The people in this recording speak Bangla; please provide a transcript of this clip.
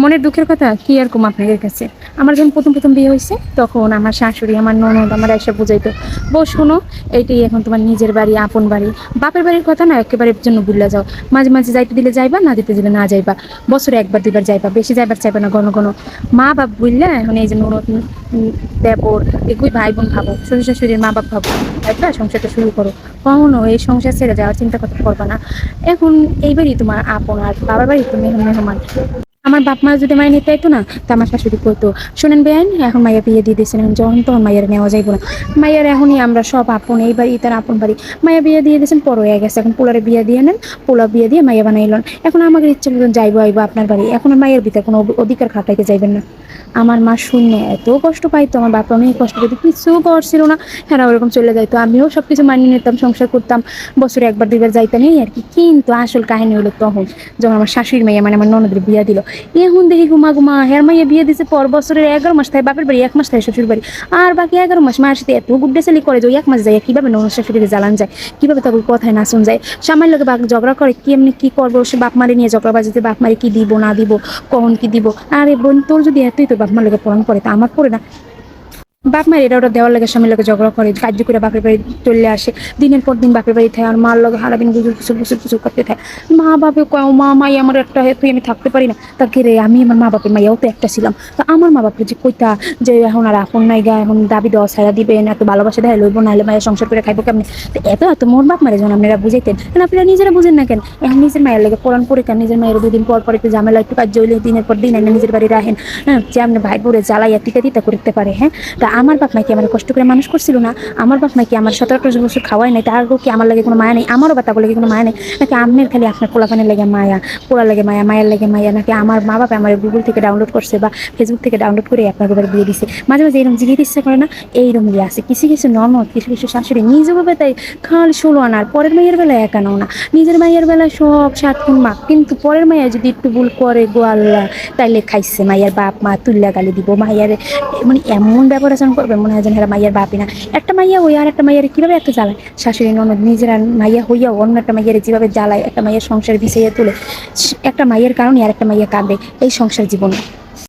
মনের দুঃখের কথা কি আর কম আপনাদের কাছে? আমার যখন প্রথম প্রথম বিয়ে হয়েছে, তখন আমার শাশুড়ি, আমার ননদ আমার এসে বুঝাইতো, বউ, শোনো, এইটাই এখন তোমার নিজের বাড়ি, আপন বাড়ি। বাপের বাড়ির কথা না, একেবারে জন্য ভুলে যাও। মাঝে মাঝে যাইতে দিলে যাইবা, না দিতে দিলে না যাইবা। বছরে একবার, দুইবার যাইবা, বেশি যাইবার চাইবা না, ঘন ঘন। মা বাপ বুঝলে এখন এই যে ননদ দেবর এগুই ভাই বোন ভাবো, শ্বশুর শাশুড়ির মা বাপ ভাবো। একবার সংসারটা শুরু করো। কখনো এই সংসার ছেড়ে যাওয়ার চিন্তা করতে পারবা না। এখন এইবারই তোমার আপন আর বাবার বাড়ি তুমি মেহমান। আমার বাপ মা যদি মাইনে নিতে চাইতো না, তা আমার শাশুড়ি করতো। শোনেন বেআইন এখন মাইয়া বিয়ে দিয়ে দিয়েছেন, এখন যখন তখন মাইয়ার নেওয়া যাইব না। মাইয়ার এখনই আমরা সব আপন, এই বাড়ি, তার আপন বাড়ি। মাইয়া বিয়ে দিয়ে দিয়েছেন পর হয়ে গেছে। এখন পোলারে বিয়ে দিয়ে নেন, পোলা বিয়ে দিয়ে মাইয়া বানাইলেন। এখন আমাকে ইচ্ছে মতন যাইবো, আইবো আপনার বাড়ি। এখন মায়ের ভিতরে কোনো অধিকার খাটাইতে যাইবেন না। আমার মা শূন্য এত কষ্ট পাইতো, আমার বাবা অনেক কষ্ট পেতো কিছু করছিল না। হ্যাঁ ওরকম চলে যাইতো, আমিও সব কিছু মানিয়ে নিতাম, সংসার করতাম। বছরে একবার দুইবার যাইতাম, এই আর কি। কিন্তু আসল কাহিনী হলো তখন, যখন আমার শাশুড়ি মাইয়া মানে আমার ননদের বিয়া দিল এখন দেখি ঘুমা ঘুমা, হের মাইয়া বিয়ে দিছে পর বছরের এগারো মাস থাকে বাপের বাড়ি এক মাস থাকে শ্বশুর বাড়ি। আর বাকি এগারো মাস মায়ের সাথে এত গুড্ডে চালি করে যে এক মাস যায় কীভাবে ননদ ফিরে জ্বালান যায়? কীভাবে তাকে কথায় নাচুন যায়? সামান্য লোকে বাপ ঝগড়া করে কি এমনি কী করব? সে বাপ মারে নিয়ে ঝগড়া বাজাতে বাপ মারে কী দিব, না দিব, কখন কী দিব? আরে বোন, তোর যদি এতই তোর বাপ মার লোকে পড়ান করে তা আমার পড়ে না। বাপ মায়ের এটা ওটা দেওয়ার লাগে স্বামীর লোকে ঝগড়া করে, কার্য করে বাপের বাড়ি চলে আসে। দিনের পর দিন বাপের বাড়ি থাকে, আর মার লোক হারাদিন গুজুর কিছু কিছু কিছু করতে থাকে। মা বাপে মা, মাই আমার একটা তুই আমি থাকতে পারি না। তা রে, আমি আমার মা বাপের মাইয়াও তো একটা ছিলাম। তো আমার মা বাপের যে কইতা যে এখন আর আপন নাই গা, এখন দাবি দেওয়া ছাড়া দিবেন, এত ভালোবাসা দেয় লইব নাহলে মায়ের সংসার করে খাইবো কেমনি? তো এত এত মোর বাপ মারে যখন আপনারা বুঝাইতেন। কেন আপনারা নিজেরা বুঝেন না কেন? এখন নিজের মায়ের লাগে কোরআন পড়ে কেন নিজের মায়ের দুদিন পর পর একটু ঝামেলা, একটু কাজ হইলে দিনের পর দিন এনে নিজের বাড়ি রাখেন। হ্যাঁ যে আপনি ভাই বোরে জ্বালাইয়া টিকা দিতে করতে পারে হ্যাঁ? তা আমার বাপ মা কি আমার কষ্ট করে মানুষ করছিল না, আমার বাপ মা কি আমার সতেরো আঠারো বছর খাওয়াই নাই, তার কি আমার লাগে কোনো মায়া নেই, আমারও বা তাকে কোনো মায়া নেই, নাকি আপনার খালি আপনার পোলাপানের লাগে মায়া পোলা লাগে মায়া, মায়ের লাগে মায়া, নাকি আমার মা বাবা আমার গুগল থেকে ডাউনলোড করছে বা ফেসবুক থেকে ডাউনলোড করে আপনার ঘরে বিয়ে দিছে। মাঝে মাঝে এরকম জিজ্ঞেস ইচ্ছে করে না এইরকম ইয়ে আছে, কিছু কিছু ননদ, কিছু কিছু শাশুড়ি নিজেভাবে তাই খাল ষোলো আনার, পরের মাইয়ের বেলায় একানো না, নিজের মায়ের বেলায় সব সাত মা কিন্তু পরের মায়া যদি একটু ভুল করে গোয়াল্লা তাইলে খাইছে মাইয়ার বাপ মা, তুল্লা গালি দিব, মাইয়ার মানে এমন ব্যবহার আচরণ করবে, মনে হয় যেন হেরা মাইয়ার বাপি না। একটা মাইয়া হইয়া আর একটা মাইয়ারে কীভাবে একটা জ্বালায়? শাশুড়ি ননদ নিজেরা মাইয়া হইয়াও অন্য একটা মাইয়ারে যেভাবে জ্বালায়, একটা মাইয়ের সংসার ভিসাইয়া তুলে, একটা মাইয়ের কারণে আর একটা মাইয়া কাঁদে, এই সংসার জীবন।